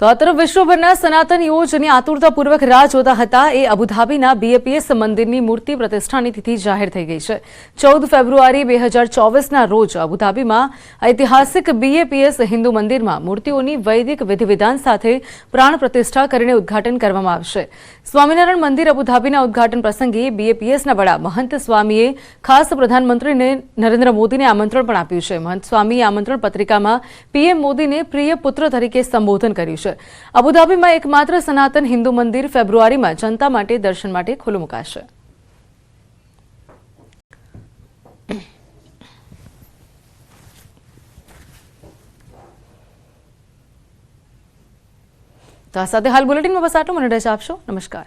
તો આ તરફ વિશ્વભરના સનાતનીઓ જેની આતુરતાપૂર્વક રાહ જોતા હતા, એ અબુધાબીના બીએપીએસ મંદિરની મૂર્તિ પ્રતિષ્ઠાની તિથિ જાહેર થઈ ગઈ છે. ચૌદ ફેબ્રુઆરી બે હજાર ચોવીસના રોજ અબુધાબીમાં ઐતિહાસિક બીએપીએસ હિન્દુ મંદિરમાં મૂર્તિઓની વૈદિક વિધિવિધાન સાથે પ્રાણ પ્રતિષ્ઠા કરીને ઉદ્ઘાટન કરવામાં આવશે. સ્વામિનારાયણ મંદિર અબુધાબીના ઉદ્ઘાટન પ્રસંગે બીએપીએસના વડા મહંત સ્વામીએ ખાસ પ્રધાનમંત્રીને નરેન્દ્ર મોદીને આમંત્રણ પણ આપ્યું છે. મહંત સ્વામીએ આમંત્રણ પત્રિકામાં પીએમ મોદીને પ્રિય પુત્ર તરીકે સંબોધન કર્યું છે. અબુધાબીમાં એકમાત્ર સનાતન હિન્દુ મંદિર ફેબ્રુઆરીમાં જનતા માટે દર્શન માટે ખુલ્લું મુકાશે. તો આ સાથે હાલ બુલેટિનમાં બસ આટલું. મને રજા આપશો. નમસ્કાર.